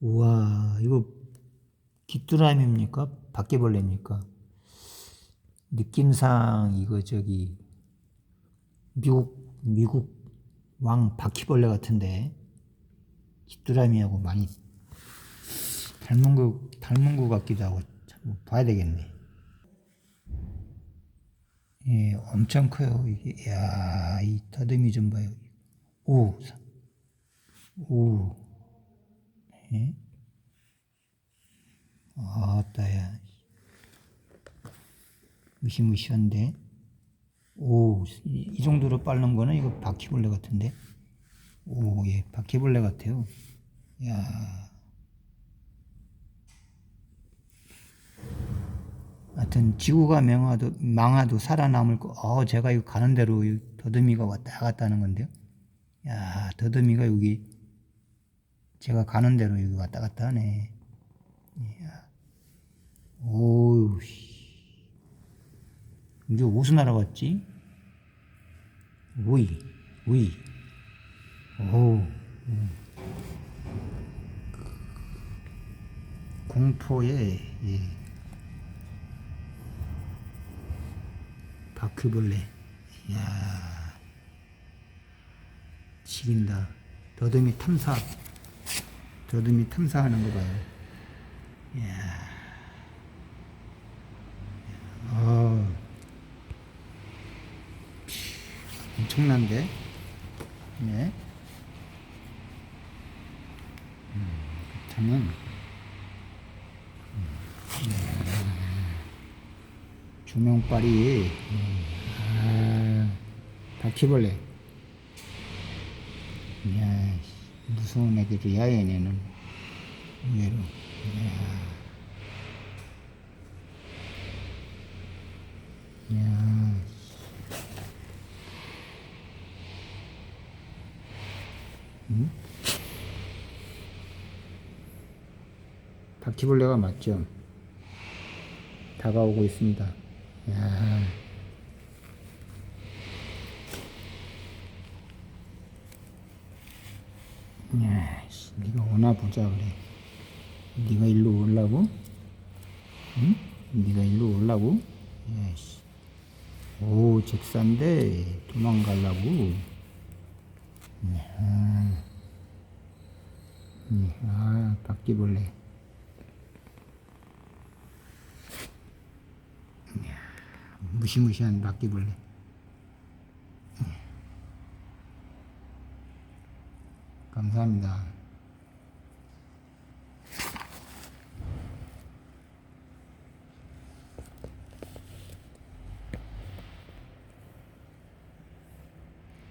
우와, 이거 귀뚜라미입니까? 바퀴벌레입니까? 느낌상 이거 저기 미국 미국 왕 바퀴벌레 같은데 귀뚜라미하고 많이 닮은 거 닮은 거 같기도 하고 참 봐야 되겠네. 예, 엄청 커요 이게. 야, 이 더듬이 좀 봐요. 오, 오, 예? 아따야. 무시무시한데. 오, 이, 이 정도로 빠른 거는 이거 바퀴벌레 같은데. 오, 예, 바퀴벌레 같아요. 야. 하여튼 지구가 망하도 망하도 살아남을 거. 어, 제가 이거 가는 대로 이 더듬이가 왔다 갔다 하는 건데요. 야, 더듬이가 여기 제가 가는 대로 여기 왔다 갔다 하네. 오우, 씨. 이게 어디서 날아갔지? 오이, 오이. 오, 음. 공포의 예. 바퀴벌레. 이야, 지긴다. 더듬이 탐사. 더듬이 탐사하는 거 봐요. 이야. 어, 엄청난데? 네. 음, 그렇다면, 음, 조명빨이, 음, 아, 바퀴벌레. 이야, 무서운 애들이야, 얘네는. 의외로. 바퀴벌레가 맞죠? 다가오고 있습니다. 야. 야, 씨, 네가 오나 보자 그래. 네가 일로 오려고? 응? 네가 일로 오려고? 야, 씨. 오, 직사인데 도망가려고. 아, 음, 아, 바퀴벌레. 무시무시한 바퀴벌레. 감사합니다.